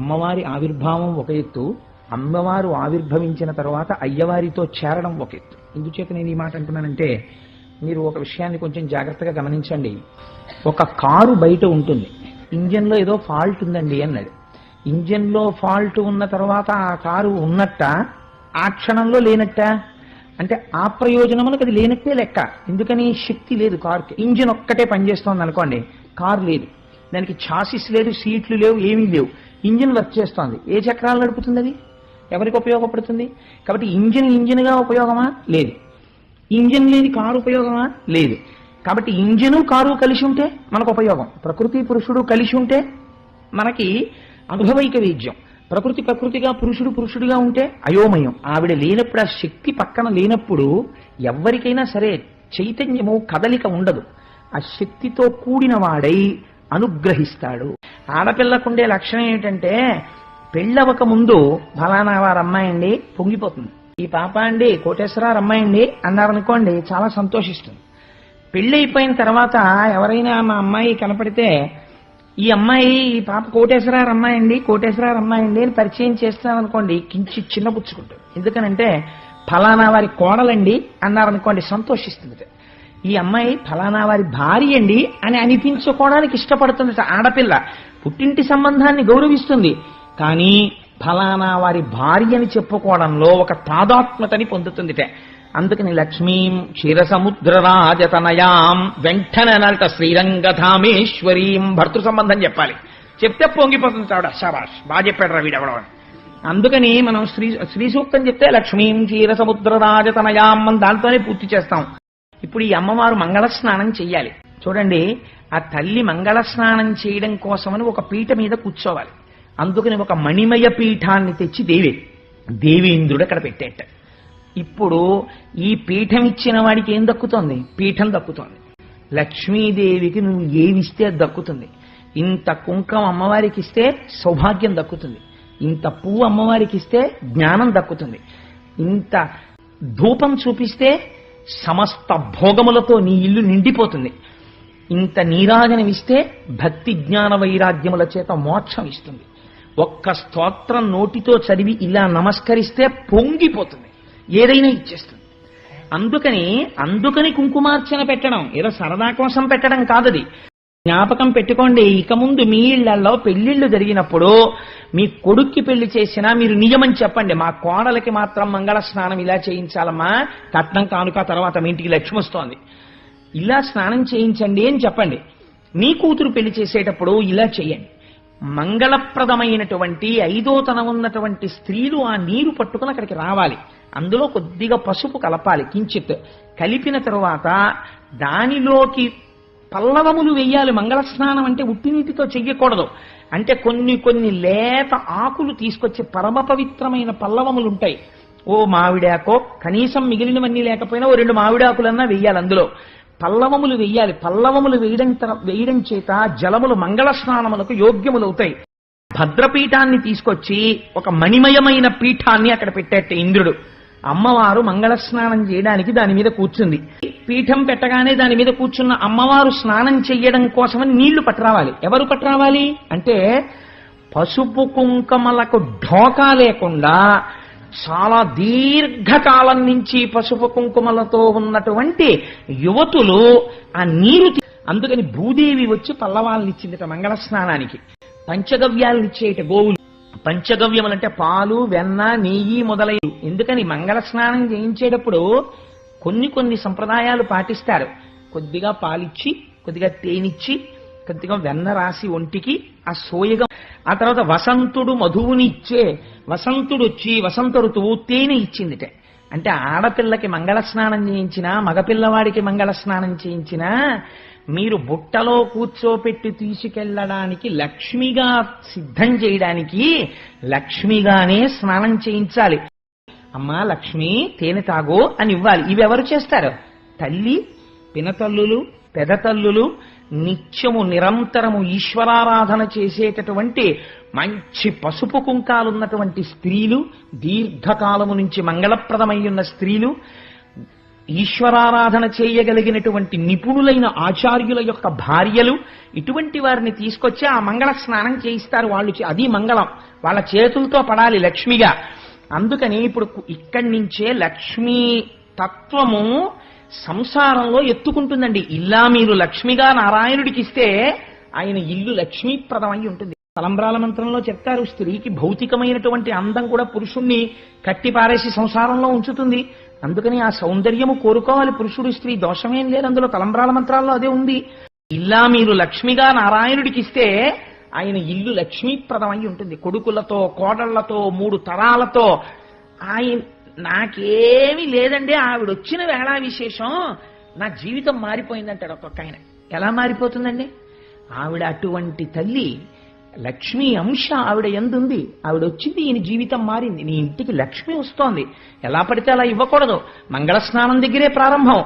అమ్మవారి ఆవిర్భావం ఒక ఎత్తు అమ్మవారు ఆవిర్భవించిన తర్వాత అయ్యవారితో చేరడం ఒక ఎత్తు. ఎందుచేత నేను ఈ మాట అంటున్నానంటే మీరు ఒక విషయాన్ని కొంచెం జాగ్రత్తగా గమనించండి. ఒక కారు బయట ఉంటుంది. ఇంజన్లో ఏదో ఫాల్ట్ ఉందండి అన్నాడు ఇంజన్లో ఫాల్ట్ ఉన్న తర్వాత ఆ కారు ఉన్నట్ట ఆ క్షణంలో లేనట్ట? అంటే ఆ ప్రయోజనములకు అది లేనట్టే లెక్క. ఎందుకని? శక్తి లేదు కారుకి. ఇంజిన్ ఒక్కటే పనిచేస్తోంది అనుకోండి కారు లేదు. దానికి ఛాసిస్ లేదు సీట్లు లేవు ఏమీ లేవు. ఇంజిన్ వర్క్ చేస్తోంది. ఏ చక్రాలు నడుపుతుంది అది? ఎవరికి ఉపయోగపడుతుంది? కాబట్టి ఇంజిన్ ఇంజిన్గా ఉపయోగమా? లేదు. ఇంజిన్ లేని కారు ఉపయోగమా? లేదు. కాబట్టి ఇంజిను కారు కలిసి ఉంటే మనకు ఉపయోగం. ప్రకృతి పురుషుడు కలిసి ఉంటే మనకి అనుభవైక వేద్యం. ప్రకృతి ప్రకృతిగా పురుషుడు పురుషుడిగా ఉంటే అయోమయం. ఆవిడ లేనప్పుడు ఆ శక్తి పక్కన లేనప్పుడు ఎవరికైనా సరే చైతన్యము కదలిక ఉండదు. ఆ శక్తితో కూడిన వాడై అనుగ్రహిస్తాడు. ఆడపిల్లకుండే లక్షణం ఏమిటంటే పెళ్ళవక ముందు ఫలానా వారు అమ్మాయి అండి పొంగిపోతుంది. ఈ పాప అండి కోటేశ్వరారు అమ్మాయి అండి అన్నారనుకోండి చాలా సంతోషిస్తుంది. పెళ్ళి అయిపోయిన తర్వాత ఎవరైనా మా అమ్మాయి కనపడితే ఈ అమ్మాయి ఈ పాప కోటేశ్వరారు అమ్మాయి అండి కోటేశ్వరారు అమ్మాయి అండి అని పరిచయం చేస్తామనుకోండి కించి చిన్నపుచ్చుకుంటుంది ఎందుకనంటే ఫలానా వారి కోడలండి అన్నారనుకోండి సంతోషిస్తుంది. ఈ అమ్మాయి ఫలానా వారి భార్య అండి అని అనిపించుకోవడానికి ఇష్టపడుతుంది ఆడపిల్ల. పుట్టింటి సంబంధాన్ని గౌరవిస్తుంది. కానీ ఫలానా వారి భార్య అని చెప్పుకోవడంలో ఒక తాదాత్మతని పొందుతుందిట అందుకని లక్ష్మీం క్షీరసముద్రరాజతనయాం వెంటనే అనాలట శ్రీరంగధామేశ్వరీం భర్తృ సంబంధం చెప్పాలి. చెప్తే పొంగిపోతుంది చావిడ శబాష్ బాగా చెప్పాడు రా వీడెవడో అందుకని మనం శ్రీ శ్రీ సూక్తం చెప్తే లక్ష్మీం క్షీరసముద్రరాజతనయాం మనం దాంతోనే పూర్తి చేస్తాం. ఇప్పుడు ఈ అమ్మవారు మంగళ స్నానం చెయ్యాలి. చూడండి ఆ తల్లి మంగళ స్నానం చేయడం కోసమని ఒక పీట మీద కూర్చోవాలి. అందుకని ఒక మణిమయ పీఠాన్ని తెచ్చి దేవి దేవేంద్రుడు అక్కడ పెట్టేట. ఇప్పుడు ఈ పీఠం ఇచ్చిన వాడికి ఏం దక్కుతోంది? పీఠం దక్కుతోంది. లక్ష్మీదేవికి నువ్వు ఏమిస్తే అది దక్కుతుంది. ఇంత కుంకం అమ్మవారికి ఇస్తే సౌభాగ్యం దక్కుతుంది. ఇంత పువ్వు అమ్మవారికి ఇస్తే జ్ఞానం దక్కుతుంది. ఇంత ధూపం చూపిస్తే సమస్త భోగములతో నీ ఇల్లు నిండిపోతుంది. ఇంత నీరాజనమిస్తే భక్తి జ్ఞాన వైరాగ్యముల చేత మోక్షం ఇస్తుంది. ఒక్క స్తోత్రం నోటితో చదివి ఇలా నమస్కరిస్తే పొంగిపోతుంది. ఏదైనా ఇచ్చేస్తుంది. అందుకని అందుకని కుంకుమార్చన పెట్టడం ఏదో సరదా కోసం పెట్టడం కాదది. జ్ఞాపకం పెట్టుకోండి. ఇక ముందు మీ ఇళ్ళలో పెళ్ళిళ్ళు జరిగినప్పుడు మీ కొడుక్కి పెళ్ళి చేసినా మీరు నిజమని చెప్పండి. మా కోడలకి మాత్రం మంగళ స్నానం ఇలా చేయించాలమ్మా. కట్నం కానుక తర్వాత మీ ఇంటికి లక్ష్మి వస్తోంది. ఇలా స్నానం చేయించండి అని చెప్పండి. మీ కూతురు పెళ్ళి చేసేటప్పుడు ఇలా చేయండి. మంగళప్రదమైనటువంటి ఐదోతనం ఉన్నటువంటి స్త్రీలు ఆ నీరు పట్టుకుని అక్కడికి రావాలి. అందులో కొద్దిగా పసుపు కలపాలి. కించిత్ కలిపిన తరువాత దానిలోకి పల్లవములు వెయ్యాలి మంగళ స్నానం అంటే ఉట్టి నీటితో చెయ్యకూడదు. అంటే కొన్ని కొన్ని లేత ఆకులు తీసుకొచ్చి పరమ పవిత్రమైన పల్లవములు ఉంటాయి ఓ మావిడాకో కనీసం మిగిలినవన్నీ లేకపోయినా ఓ రెండు మావిడాకులన్నా వెయ్యాలి అందులో. పల్లవములు వెయ్యాలి పల్లవములు వేయడం వేయడం చేత జలములు మంగళ స్నానములకు యోగ్యములవుతాయి. భద్రపీఠాన్ని తీసుకొచ్చి ఒక మణిమయమైన పీఠాన్ని అక్కడ పెట్టేట ఇంద్రుడు. అమ్మవారు మంగళ స్నానం చేయడానికి దాని మీద కూర్చుంది. పీఠం పెట్టగానే దాని మీద కూర్చున్న అమ్మవారు స్నానం చెయ్యడం కోసమని నీళ్ళు పట్టరావాలి. ఎవరు పట్టరావాలి? అంటే పసుపు కుంకుమలకు ఢోకా లేకుండా చాలా దీర్ఘకాలం నుంచి పసుపు కుంకుమలతో ఉన్నటువంటి యువతులు ఆ నీరు అందుకని భూదేవి వచ్చి పల్లవాళ్ళనిచ్చిందిట మంగళ స్నానానికి పంచగవ్యాలనిచ్చేట గోవులు. పంచగవ్యములంటే పాలు వెన్న నెయ్యి మొదలైనవి ఎందుకని మంగళ స్నానం చేయించేటప్పుడు కొన్ని కొన్ని సంప్రదాయాలు పాటిస్తారు. కొద్దిగా పాలిచ్చి కొద్దిగా తేనిచ్చి కొద్దిగా వెన్న రాసి ఒంటికి ఆ సోయగా ఆ తర్వాత వసంతుడు మధువుని ఇచ్చే వసంతుడు వచ్చి వసంత ఋతువు తేనె ఇచ్చిందిట. అంటే ఆడపిల్లకి మంగళ స్నానం చేయించినా మగపిల్లవాడికి మంగళ స్నానం చేయించినా మీరు బుట్టలో కూర్చోపెట్టి తీసుకెళ్ళడానికి లక్ష్మిగా సిద్ధం చేయడానికి లక్ష్మిగానే స్నానం చేయించాలి. అమ్మా లక్ష్మి తేనె తాగో అని ఇవ్వాలి. ఇవి ఎవరు చేస్తారు? తల్లి పినతల్లులు పెదతల్లులు నిత్యము నిరంతరము ఈశ్వరారాధన చేసేటటువంటి మంచి పసుపు కుంకాలున్నటువంటి స్త్రీలు దీర్ఘకాలము నుంచి మంగళప్రదమై ఉన్న స్త్రీలు ఈశ్వరారాధన చేయగలిగినటువంటి నిపుణులైన ఆచార్యుల యొక్క భార్యలు ఇటువంటి వారిని తీసుకొచ్చి ఆ మంగళ స్నానం చేయిస్తారు. వాళ్ళు అది మంగళం. వాళ్ళ చేతులతో పడాలి లక్ష్మిగా. అందుకని ఇప్పుడు ఇక్కడి నుంచే లక్ష్మీ తత్వము సంసారంలో ఎత్తుకుంటుందండి. ఇలా మీరు లక్ష్మిగా నారాయణుడికి ఇస్తే ఆయన ఇల్లు లక్ష్మీప్రదమై అయి ఉంటుంది. తలంబ్రాల మంత్రంలో చెప్తారు. స్త్రీకి భౌతికమైనటువంటి అందం కూడా పురుషుణ్ణి కట్టిపారేసి సంసారంలో ఉంచుతుంది. అందుకని ఆ సౌందర్యము కోరుకోవాలి. పురుషుడు స్త్రీ దోషమేం లేదు. అందులో తలంబ్రాల మంత్రాల్లో అదే ఉంది. ఇలా మీరు లక్ష్మిగా నారాయణుడికి ఇస్తే ఆయన ఇల్లు లక్ష్మీప్రదం అయి ఉంటుంది. కొడుకులతో కోడళ్ళతో మూడు తరాలతో. ఆయన నాకేమీ లేదండి. ఆవిడ వచ్చిన వేళ విశేషం నా జీవితం మారిపోయిందంటాడు ఒక్కొక్క ఆయన. ఎలా మారిపోతుందండి? ఆవిడ అటువంటి తల్లి లక్ష్మి అంశ ఆవిడ ఎందుంది? ఆవిడ వచ్చింది ఈయన జీవితం మారింది. నీ ఇంటికి లక్ష్మి వస్తోంది. ఎలా పడితే అలా ఇవ్వకూడదు. మంగళ స్నానం దగ్గరే ప్రారంభం.